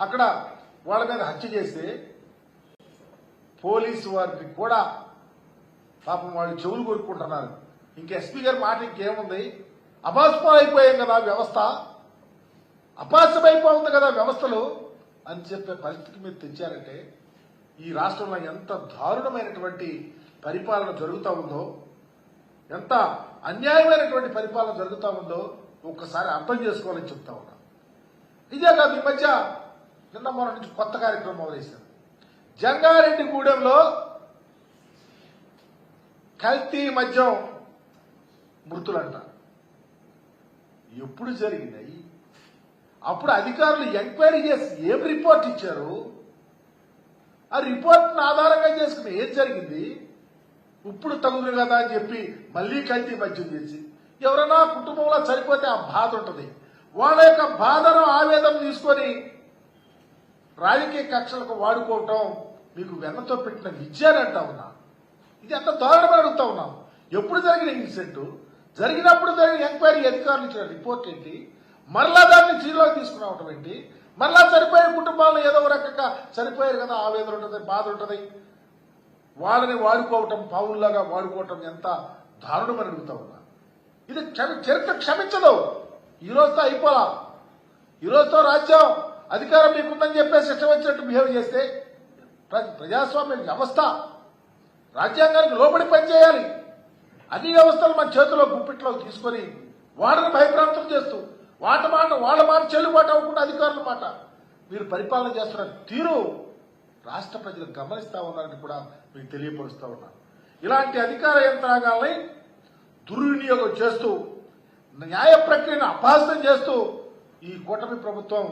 అక్కడ వాళ్ళ మీద హత్య చేస్తే పోలీసు వారికి కూడా పాపం వాళ్ళు చెవులు కొరుక్కుంటున్నారు. ఇంక ఎస్పీ గారి మాట ఇంకేముంది? అపాస్పం అయిపోయాం కదా వ్యవస్థ. అపాస్యమైపోతుంది కదా వ్యవస్థలు అని చెప్పే పరిస్థితి మీరు తెచ్చారంటే ఈ రాష్ట్రంలో ఎంత దారుణమైనటువంటి పరిపాలన జరుగుతూ ఉందో ఎంత అన్యాయమైనటువంటి పరిపాలన జరుగుతూ ఉందో ఒక్కసారి అర్థం చేసుకోవాలని చెప్తా ఉన్నా. ఇదే కాదు ఈ మధ్య నిన్న మొన్న నుంచి కొత్త కార్యక్రమం మొదలైశారు జంగారెడ్డిగూడెంలో కల్తీ మద్యం మృతులంట. ఎప్పుడు జరిగినాయి? అప్పుడు అధికారులు ఎంక్వైరీ చేసి ఏం రిపోర్ట్ ఇచ్చారు? ఆ రిపోర్ట్ను ఆధారంగా చేసుకుని ఏం జరిగింది? ఇప్పుడు తగుదు కదా అని చెప్పి మళ్ళీ కల్తీ మద్యం చేసి ఎవరైనా కుటుంబంలో చనిపోతే ఆ బాధ ఉంటుంది. వాళ్ళ యొక్క బాధను ఆవేదన తీసుకొని రాజకీయ కక్షలకు వాడుకోవటం మీకు వెన్నతో పెట్టిన విద్య అని అంటా ఉన్నా. ఇది ఎంత దారుణమని అడుగుతా ఉన్నాం. ఎప్పుడు జరిగిన ఇన్సిడెంట్? జరిగినప్పుడు జరిగిన ఎంక్వైరీ అధికారులు ఇచ్చిన రిపోర్ట్ ఏంటి? మరలా దాన్ని జీరోకి తీసుకురావటం ఏంటి? మరలా చనిపోయే కుటుంబాలను ఏదో రకంగా చనిపోయారు కదా ఆవేదన ఉంటుంది బాధ ఉంటుంది. వాళ్ళని వాడుకోవటం పావుల్లాగా వాడుకోవటం ఎంత దారుణమని అడుగుతా ఉన్నా ఇది క్షమి చరిత్ర క్షమించదు. ఈ రోజుతో అయిపోలా. ఈ రోజుతో రాజ్యం అధికారం మీకుందని చెప్పేసి ఇష్టం వచ్చినట్టు బిహేవ్ చేస్తే ప్ర- ప్రజాస్వామ్య వ్యవస్థ రాజ్యాంగానికి లోబడి పనిచేయాలి. అన్ని వ్యవస్థలు మన చేతిలో గుప్పిట్లో తీసుకొని వాళ్ళని భయప్రాంతం చేస్తూ వాటి మాట వాళ్ళ మాట చెల్లుబాటు అవ్వకుండా అధికారుల మాట. మీరు పరిపాలన చేస్తున్న తీరు రాష్ట్ర ప్రజలు గమనిస్తా ఉన్నారని కూడా మీకు తెలియపరుస్తూ ఉన్నాను ఇలాంటి అధికార యంత్రాంగాల్ని దుర్వినియోగం చేస్తూ న్యాయ ప్రక్రియను అపహాసం చేస్తూ ఈ కూటమి ప్రభుత్వం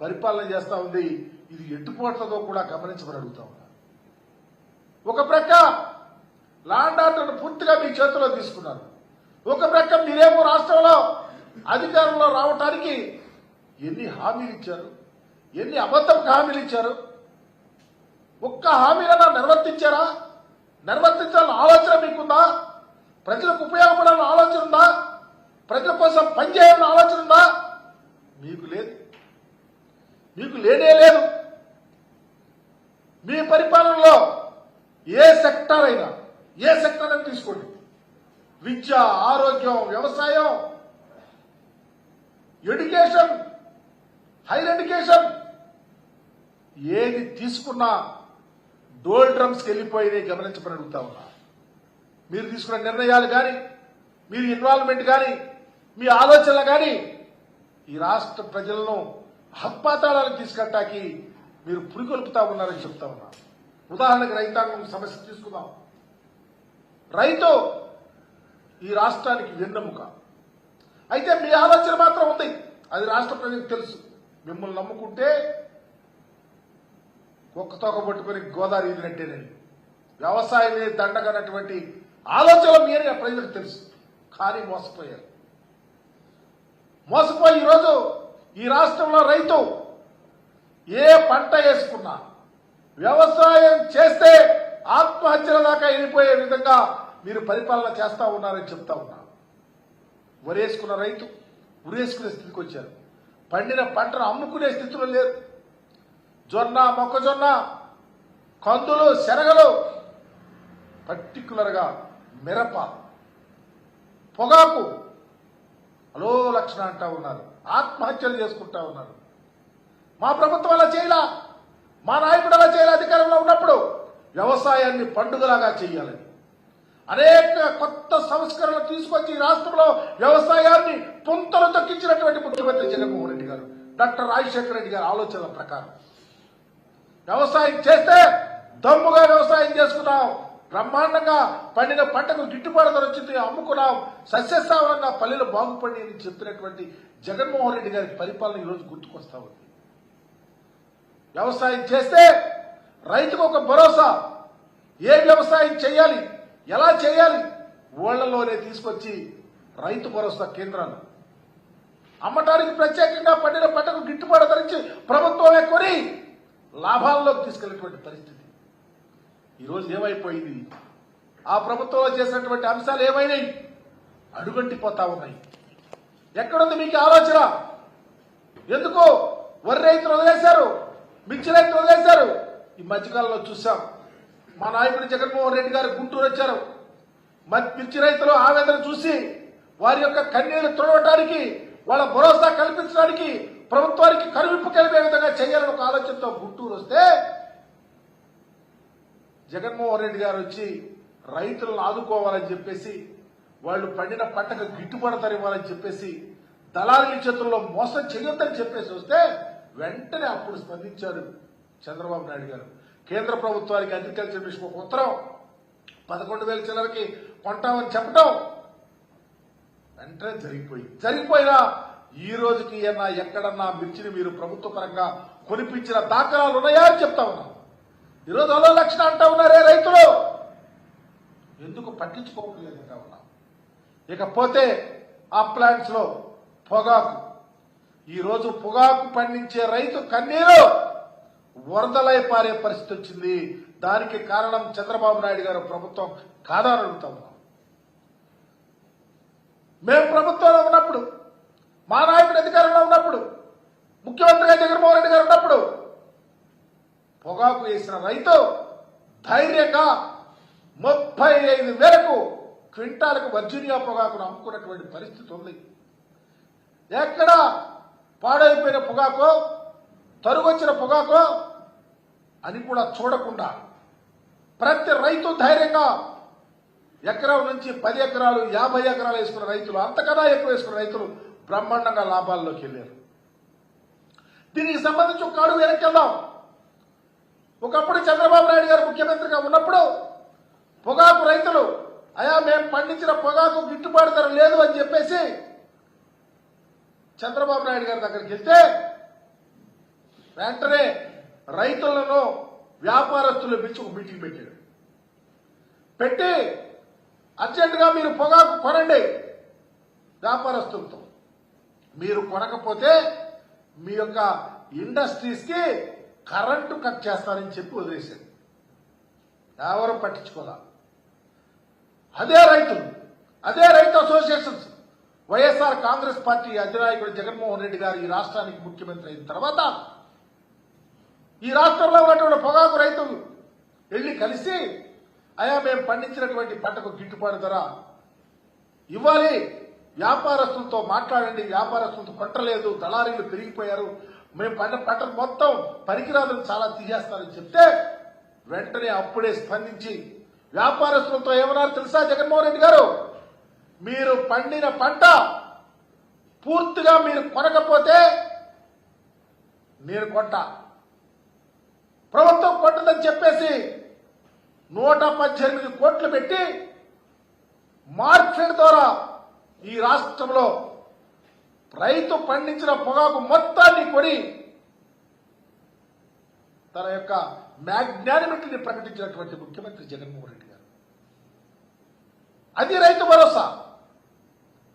పరిపాలన చేస్తా ఉంది. ఇది ఎట్టుపోట్లతో కూడా గమనించమని అడుగుతా ఉన్నా. ఒక ప్రక్క లాండ్ ఆర్డర్ను పూర్తిగా మీ చేతిలో తీసుకున్నారు. ఒక ప్రక్క మీరేమో రాష్ట్రంలో అధికారంలో రావటానికి ఎన్ని హామీలు ఇచ్చారు? ఎన్ని అబద్ధపు హామీలు ఇచ్చారు? ఒక్క హామీలన్నా నిర్వర్తించారా? నిర్వర్తించాలని ఆలోచన మీకుందా? ప్రజలకు ఉపయోగపడాలన్న ఆలోచన ఉందా? ప్రజల కోసం పనిచేయాలని ఆలోచన ఉందా? మీకు లేదు. మీకు లేనే లేదు. మీ పరిపాలనలో ఏ సెక్టార్ అయినా ఏ సెక్టార్ అయినా తీసుకోండి. విద్య ఆరోగ్యం వ్యవసాయం ఎడ్యుకేషన్ హైర్ ఎడ్యుకేషన్ ఏది తీసుకున్నా డోల్ డ్రమ్స్కి వెళ్ళిపోయినాయి గమనించమని అడుగుతా ఉన్నా. మీరు తీసుకున్న నిర్ణయాలు కానీ మీరు ఇన్వాల్వ్మెంట్ కానీ మీ ఆలోచనలు కానీ ఈ రాష్ట్ర ప్రజలను హత్పాతాళాలకు తీసుకెళ్ళటానికి మీరు పురికొల్పుతా ఉన్నారని చెప్తా ఉన్నా. ఉదాహరణకు రైతాంగం సమస్య తీసుకుందాం. రైతు ఈ రాష్ట్రానికి వెన్నెముక. అయితే మీ ఆలోచన మాత్రం ఉంది. అది రాష్ట్ర ప్రజలకు తెలుసు. మిమ్మల్ని నమ్ముకుంటే ఒక్క తోక పట్టుకొని గోదావరి ఈదినట్టేనని వ్యవసాయమే దండగనటువంటి ఆలోచన మీరే ప్రజలకు తెలుసు. కానీ మోసపోయారు. మోసపోయి ఈరోజు ఈ రాష్ట్రంలో రైతు ఏ పంట వేసుకున్నా వ్యవసాయం చేస్తే ఆత్మహత్యల దాకా వెళ్ళిపోయే విధంగా మీరు పరిపాలన చేస్తా ఉన్నారని చెప్తా ఉన్నా. వరేసుకున్న రైతు ఉరేసుకునే స్థితికి వచ్చారు. పండిన పంటను అమ్ముకునే స్థితిలో లేరు. జొన్న మొక్కజొన్న కందులు శనగలు పర్టికులర్గా మిరప పొగాకు అలో లక్షణ అంటా ఉన్నారు. ఆత్మహత్యలు చేసుకుంటా ఉన్నారు. మా ప్రభుత్వం అలా చేయలా. మా నాయకుడు అలా చేయాలి అధికారంలో ఉన్నప్పుడు వ్యవసాయాన్ని పండుగలాగా చేయాలని అనేక కొత్త సంస్కరణలు తీసుకొచ్చి రాష్ట్రంలో వ్యవసాయాన్ని పుంతలు తొక్కించినటువంటి ముఖ్యమంత్రి జగన్మోహన్ రెడ్డి గారు డాక్టర్ రాజశేఖర రెడ్డి గారి ఆలోచనల ప్రకారం. వ్యవసాయం చేస్తే దమ్ముగా వ్యవసాయం చేసుకున్నాం బ్రహ్మాండంగా పండిన పంటకు గిట్టుబాటు ధర వచ్చింది అమ్ముకున్నాం సస్యస్థావరంగా పల్లెలు బాగుపడి అని చెప్పినటువంటి జగన్మోహన్ రెడ్డి గారి పరిపాలన ఈరోజు గుర్తుకొస్తా ఉంది. వ్యవసాయం చేస్తే రైతుకు ఒక భరోసా. ఏ వ్యవసాయం చేయాలి? ఎలా చేయాలి? ఊళ్ళలోనే తీసుకొచ్చి రైతు భరోసా కేంద్రాలు. అమ్మటానికి ప్రత్యేకంగా పండిన పంటకు గిట్టుబాటు ధరించి ప్రభుత్వమే కొని లాభాల్లోకి తీసుకెళ్ళేటువంటి పరిస్థితి. ఈరోజు ఏమైపోయింది? ఆ ప్రభుత్వంలో చేసినటువంటి అంశాలు ఏమైనాయి? అడుగంటిపోతా ఉన్నాయి. ఎక్కడుంది మీకు ఆలోచన? ఎందుకు? వరి రైతులు వదిలేశారు. మిర్చి రైతులు వదిలేశారు. ఈ మధ్యకాలంలో చూసాం. మా నాయకుడు జగన్మోహన్ రెడ్డి గారు గుంటూరు వచ్చారు. మిర్చి రైతులు ఆవేదన చూసి వారి యొక్క కన్నీళ్ళు తుడవటానికి వాళ్ళ భరోసా కల్పించడానికి ప్రభుత్వానికి కరువిప్పు కలిపే విధంగా చేయాలని ఒక ఆలోచనతో గుంటూరు వస్తే జగన్మోహన్ రెడ్డి గారు వచ్చి రైతులను ఆదుకోవాలని చెప్పేసి వాళ్ళు పండిన పంటకు గిట్టుబాటు ధర ఇవ్వాలని చెప్పేసి దళారుల చేతుల్లో మోసం చేయొద్దని చెప్పేసి వస్తే వెంటనే అప్పుడు స్పందించారు చంద్రబాబు నాయుడు గారు. కేంద్ర ప్రభుత్వానికి అగ్రికల్చర్ మిషన్ ఒక ఉత్తరం. పదకొండు వేల చిల్లరకి కొంటామని చెప్పడం వెంటనే జరిగిపోయి జరిగిపోయినా ఈ రోజుకి ఏమన్నా ఎక్కడన్నా మిర్చిని మీరు ప్రభుత్వ పరంగా కొనిపించిన దాఖలాలు ఉన్నాయా అని చెప్తా ఉన్నా. ఈరోజు అలో లక్షణ అంటా ఉన్నారే రైతులు. ఎందుకు పట్టించుకోవట్లేదు అంటా ఉన్నా. ఇకపోతే ఆ ప్లాంట్స్లో పొగాకు. ఈరోజు పొగాకు పండించే రైతు కన్నీరు వరదలై పారే పరిస్థితి వచ్చింది. దానికి కారణం చంద్రబాబు నాయుడు గారు ప్రభుత్వం కాదని అడుగుతా ఉన్నాం మేము ప్రభుత్వంలో ఉన్నప్పుడు మా నాయకుడు అధికారంలో ఉన్నప్పుడు ముఖ్యమంత్రిగా జగన్మోహన్ రెడ్డి గారు ఉన్నప్పుడు పొగాకు వేసిన రైతు ధైర్యంగా ముప్పై ఐదు వేలకు క్వింటాలకు వర్జీనియా పొగాకును అమ్ముకున్నటువంటి పరిస్థితి ఉంది. ఎక్కడ పాడైపోయిన పొగాకో తరువచ్చిన పొగాకో అని కూడా చూడకుండా ప్రతి రైతు ధైర్యంగా ఎకరం నుంచి పది ఎకరాలు యాభై ఎకరాలు వేసుకున్న రైతులు అంతకన్నా ఎక్కువ వేసుకున్న రైతులు బ్రహ్మాండంగా లాభాల్లోకి వెళ్ళారు. దీనికి సంబంధించి ఒక అడుగు వెనక్కి ఒకప్పుడు చంద్రబాబు నాయుడు గారు ముఖ్యమంత్రిగా ఉన్నప్పుడు పొగాకు రైతులు అయా మేము పండించిన పొగాకు గిట్టుబాటు ధర లేదు అని చెప్పేసి చంద్రబాబు నాయుడు గారి దగ్గరికి వెళ్తే వెంటనే రైతులను వ్యాపారస్తులు పిలిచి ఒక మీటింగ్ పెట్టాడు. పెట్టి అర్జెంటుగా మీరు పొగాకు కొనండి వ్యాపారస్తులతో. మీరు కొనకపోతే మీ యొక్క ఇండస్ట్రీస్కి కరెంటు కట్ చేస్తారని చెప్పి వదిలేశారు. ఎవరు పట్టించుకోదా అదే రైతులు అదే రైతు అసోసియేషన్స్ వైఎస్ఆర్ కాంగ్రెస్ పార్టీ అధినాయకుడు జగన్మోహన్ రెడ్డి గారు ఈ రాష్ట్రానికి ముఖ్యమంత్రి అయిన తర్వాత ఈ రాష్ట్రంలో ఉన్నటువంటి పొగాకు రైతులు వెళ్ళి కలిసి అయా మేము పండించినటువంటి పంటకు గిట్టుబాటు ధర ఇవ్వాలి. వ్యాపారస్తులతో మాట్లాడండి. వ్యాపారస్తులతో కొట్టలేదు దళారీలు పెరిగిపోయారు. మేము పంట పంట మొత్తం పరికరాలను చాలా తీసేస్తారని చెప్తే వెంటనే అప్పుడే స్పందించి వ్యాపారస్తులతో ఏమన్నారు తెలుసా జగన్మోహన్ రెడ్డి గారు? మీరు పండిన పంట పూర్తిగా మీరు కొనకపోతే నేను కొంట. ప్రభుత్వం కొట్టదని చెప్పేసి నూట పద్దెనిమిది కోట్లు పెట్టి మార్కెట్ ద్వారా ఈ రాష్ట్రంలో రైతు పండించిన పొగాకు మొత్తాన్ని కొని తన యొక్క మ్యాగ్నానిమిటీని ప్రకటించినటువంటి ముఖ్యమంత్రి జగన్మోహన్ రెడ్డి గారు. అది రైతు భరోసా.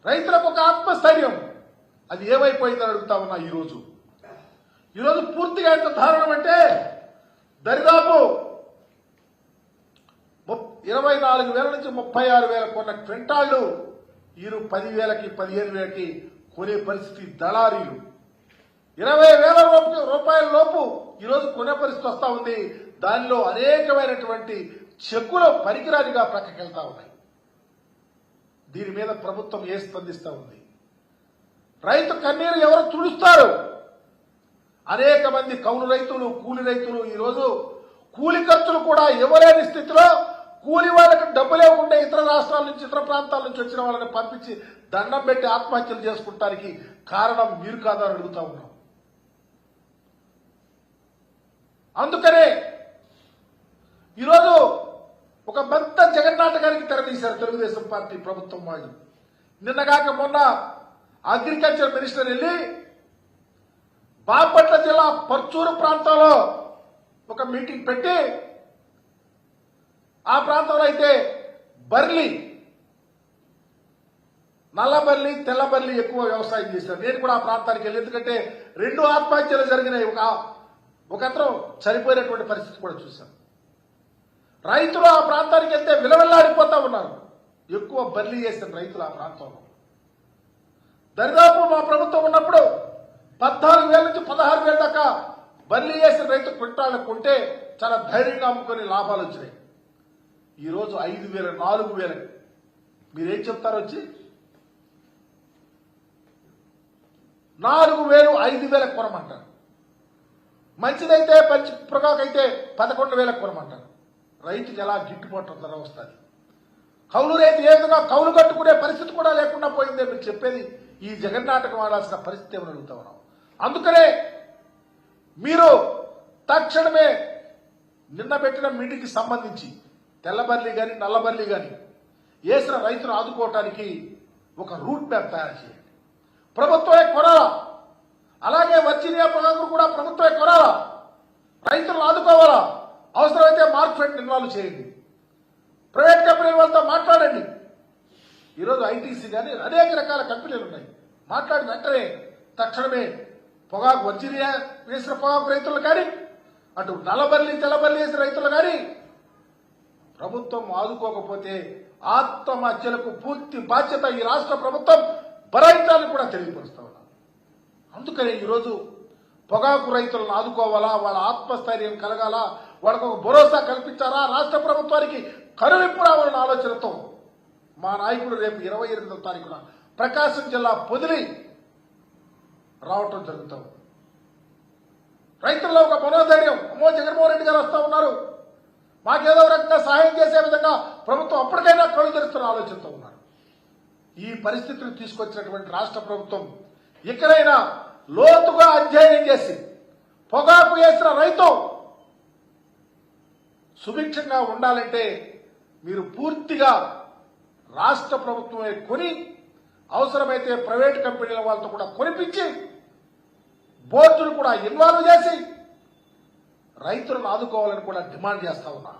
రైతులకు ఒక ఆత్మస్థైర్యం. అది ఏమైపోయిందని అడుగుతా ఉన్నా ఈరోజు. ఈరోజు పూర్తిగా ఎంత దారుణం అంటే దరిదాపు ఇరవై నాలుగు వేల నుంచి ముప్పై ఆరు వేల కొన్న క్వింటాళ్ళు ఈరు పది వేలకి పదిహేను వేలకి కొనే పరిస్థితి దళారీలు. ఇరవై వేల రూపాయల లోపు ఈరోజు కొనే పరిస్థితి వస్తూ ఉంది. దానిలో అనేకమైనటువంటి చెక్కులు పనికిరానిగా ప్రక్కకెళ్తా ఉన్నాయి. దీని మీద ప్రభుత్వం ఏ స్పందిస్తూ ఉంది? రైతు కన్నీరు ఎవరు తుడుస్తారు? అనేక మంది కౌలు రైతులు కూలి రైతులు ఈరోజు కూలి ఖర్చులు కూడా ఇవ్వలేని స్థితిలో కూలి వాళ్ళకి డబ్బు లేకుండా ఇతర రాష్ట్రాల నుంచి ఇతర ప్రాంతాల నుంచి వచ్చిన వాళ్ళని పంపించి దండం పెట్టి ఆత్మహత్యలు చేసుకుంటానికి కారణం మీరు కాదని అడుగుతా ఉన్నాం. అందుకనే ఈరోజు ఒక పెద్ద జగన్నాటకానికి తెరదీశారు తెలుగుదేశం పార్టీ ప్రభుత్వం వాళ్ళు. నిన్నగాక మొన్న అగ్రికల్చర్ మినిస్టర్ వెళ్ళి బాపట్ల జిల్లా పర్చూరు ప్రాంతంలో ఒక మీటింగ్ పెట్టి ఆ ప్రాంతంలో అయితే బర్లీ నల్లబల్లి తెల్లబల్లి ఎక్కువ వ్యవసాయం చేశారు. నేను కూడా ఆ ప్రాంతానికి వెళ్ళి ఎందుకంటే రెండు ఆత్మహత్యలు జరిగినాయి. ఒక ఒక అతను చనిపోయినటువంటి పరిస్థితి కూడా చూశాను రైతులు ఆ ప్రాంతానికి వెళ్తే విలవిల్లాడిపోతా ఉన్నారు. ఎక్కువ బదిలీ చేసిన రైతులు ఆ ప్రాంతంలో. దరిదాపు మా ప్రభుత్వం ఉన్నప్పుడు పద్నాలుగు వేల నుంచి పదహారు వేల దాకా బదిలీ చేసిన రైతు క్వింటాళ్ళకు కొంటే చాలా ధైర్యంగా అమ్ముకొని లాభాలు వచ్చినాయి. ఈరోజు ఐదు వేల నాలుగు వేలకి మీరేం చెప్తారు వచ్చి? నాలుగు వేలు ఐదు వేలకు కొనమంటారు. మంచిదైతే మంచి పొగాకైతే పదకొండు వేలకు కొనమంటారు. రైతుకి ఎలా గిట్టుబాటు ధర వస్తుంది? కౌలు రైతు ఏ విధంగా కౌలు కట్టుకునే పరిస్థితి కూడా లేకుండా పోయిందే మీరు చెప్పేది ఈ జగన్నాటకం ఆడాల్సిన పరిస్థితి ఏమని అడుగుతా ఉన్నాం అందుకనే మీరు తక్షణమే నిన్న పెట్టిన మీటింగ్కి సంబంధించి తెల్లబర్లి కానీ నల్లబర్లి కానీ వేసిన రైతును ఆదుకోవటానికి ఒక రూట్ మ్యాప్ తయారు చేయండి. ప్రభుత్వమే కొనాలా? అలాగే వర్జీనియా పొగాకు కూడా ప్రభుత్వమే కొనాలా రైతులను ఆదుకోవాలా? అవసరమైతే మార్కెట్ ఇన్వాల్వ్ చేయండి. ప్రైవేట్ కంపెనీల వాళ్ళతో మాట్లాడండి. ఈరోజు ఐటీసీ కానీ అనేక రకాల కంపెనీలు ఉన్నాయి. మాట్లాడిన వెంటనే తక్షణమే పొగాకు వర్జీనియా వేసిన పొగాకు రైతులు కానీ అటు నలబల్లి తెలబల్లి వేసిన రైతులు కానీ ప్రభుత్వం ఆదుకోకపోతే ఆత్మహత్యలకు పూర్తి బాధ్యత ఈ రాష్ట్ర ప్రభుత్వం భరించాలని కూడా తెలియపరుస్తా అందుకనే ఈరోజు పొగాకు రైతులను ఆదుకోవాలా? వాళ్ళ ఆత్మస్థైర్యం కలగాల? వాళ్ళకు ఒక భరోసా కల్పించాలా? రాష్ట్ర ప్రభుత్వానికి కరువింపు రావాలన్న ఆలోచనతో మా నాయకుడు రేపు ఇరవై ఎనిమిదవ తారీఖున ప్రకాశం జిల్లా పొదిలి రావటం జరుగుతాం. రైతుల్లో ఒక మనోధైర్యం. అమ్మో జగన్మోహన్ రెడ్డి గారు వస్తూ ఉన్నారు. మాకేదో రకంగా సహాయం చేసే విధంగా ప్రభుత్వం అప్పటికైనా కళ్ళు తెరుస్తున్న ఆలోచనతో ఉన్నారు. ఈ పరిస్థితిని తీసుకొచ్చినటువంటి రాష్ట్ర ప్రభుత్వం ఎక్కడైనా లోతుగా అధ్యయనం చేసి పొగాకు వేసిన రైతు సుభిక్షంగా ఉండాలంటే మీరు పూర్తిగా రాష్ట్ర ప్రభుత్వమే కొని అవసరమైతే ప్రైవేట్ కంపెనీల వాళ్ళతో కూడా కొనిపించి బోర్డును కూడా ఇన్వాల్వ్ చేసి రైతులను ఆదుకోవాలని కూడా డిమాండ్ చేస్తా ఉన్నా.